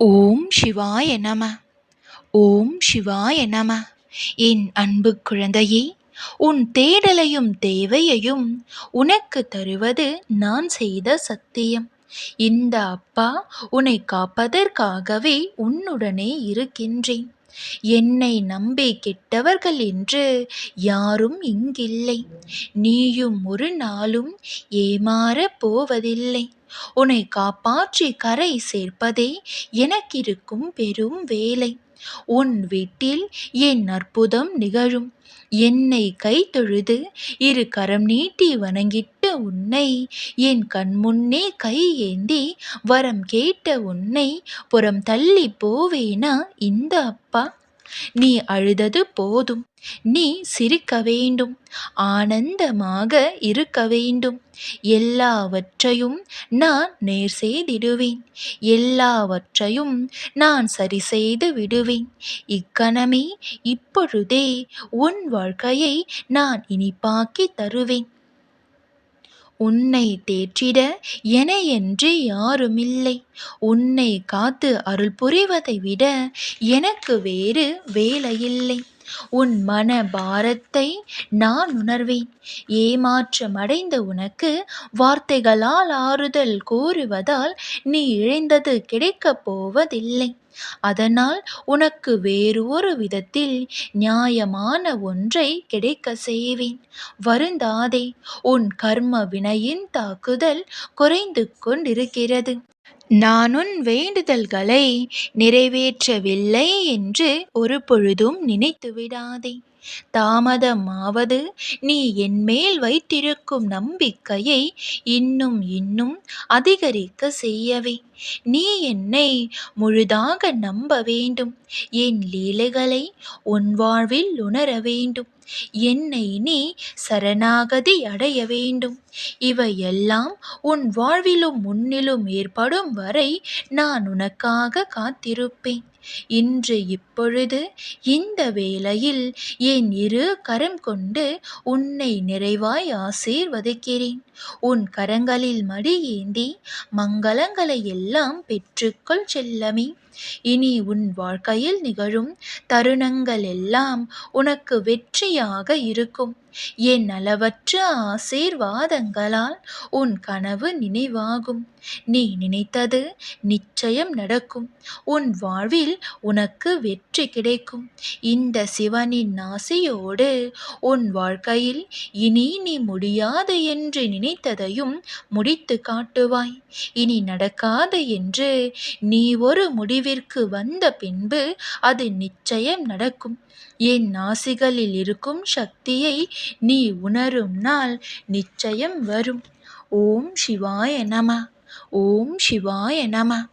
ஓம் சிவாய நம. ஓம் சிவாய நம. என் அன்பு குழந்தையே உன் தேடலையும் தேவையையும் உனக்கு தருவது நான் செய்த சத்தியம். இந்த அப்பா உன்னை காப்பதற்காகவே உன்னுடனே இருக்கின்றேன். என்னை நம்பி கெட்டவர்கள் என்று யாரும் இங்கில்லை. நீயும் ஒரு நாளும் ஏமாறப் போவதில்லை. உன்னை காப்பாற்றி கரை சேர்ப்பதே எனக்கிருக்கும் பெரும் வேலை. உன் வீட்டில் என் அற்புதம் நிகழும். என்னை கை தொழுது இரு கரம் நீட்டி வணங்கிட்டு உன்னை என் கண்முன்னே கை ஏந்தி வரம் கேட்ட உன்னை புறம் தள்ளி போவேனா இந்த அப்பா? நீ அழுதது போதும் நீ சிரிக்க வேண்டும் ஆனந்தமாக இருக்க வேண்டும். எல்லாவற்றையும் நான் நேர் செய்திடுவேன் எல்லாவற்றையும் நான் சரி செய்து விடுவேன். இக்கணமே இப்பொழுதே உன் வாழ்க்கையை நான் இனிப்பாக்கி தருவேன். உன்னை தேற்றிட என என்று யாருமில்லை. உன்னை காத்து அருள் புரிவதை விட எனக்கு வேறு வேலையில்லை. உன் மன பாரத்தை நான் உணர்வேன். ஏமாற்றமடைந்த உனக்கு வார்த்தைகளால் ஆறுதல் கூறுவதால் நீ இழைந்தது கிடைக்கப் போவதில்லை. அதனால் உனக்கு வேறு ஒரு விதத்தில் நியாயமான ஒன்றை கிடைக்க செய்வேன். வருந்தாதே உன் கர்ம வினையின் தாக்குதல் குறைந்து கொண்டிருக்கிறது. நான் உன் வேண்டுதல்களை நிறைவேற்றவில்லை என்று ஒரு பொழுதும் நினைத்து விடாதே தாமதமாவது நீ என்மேல் வைத்திருக்கும் நம்பிக்கையை இன்னும் இன்னும் அதிகரிக்க செய்யவே. நீ என்னை முழுதாக நம்ப வேண்டும். என் லீலைகளை உன் வாழ்வில் உணர வேண்டும். என்னை நீ சரணாகதி அடைய வேண்டும். இவையெல்லாம் உன் வாழ்விலும் முன்னிலும் ஏற்படும் வரை நான் உனக்காக காத்திருப்பேன். இன்று இப்பொழுது இந்த வேளையில் என் இரு கரம் கொண்டு உன்னை நிறைவாய் ஆசீர்வதிக்கிறேன். உன் கரங்களில் மடி ஏந்தி மங்களங்களை எல்லாம் பெற்றுக்கொள் செல்லமே. இனி உன் வாழ்க்கையில் நிகழும் தருணங்கள் எல்லாம் உனக்கு வெற்றியாக இருக்கும். என் அளவற்ற ஆசீர்வாதங்களால் உன் கனவு நினைவாகும். நீ நினைத்தது நிச்சயம் நடக்கும். உன் வாழ்வில் உனக்கு வெற்றி கிடைக்கும். இந்த சிவனின் ஆசையோடு உன் வாழ்க்கையில் இனி நீ முடியாது என்று நினைத்ததையும் முடித்து காட்டுவாய். இனி நடக்காது என்று நீ ஒரு முடிவிற்கு வந்த பின்பு அது நிச்சயம் நடக்கும். என் நாசிகளில் இருக்கும் சக்தியை நீ உணரும் நாள் நிச்சயம் வரும். ஓம் சிவாய நம. ஓம் சிவாய நம.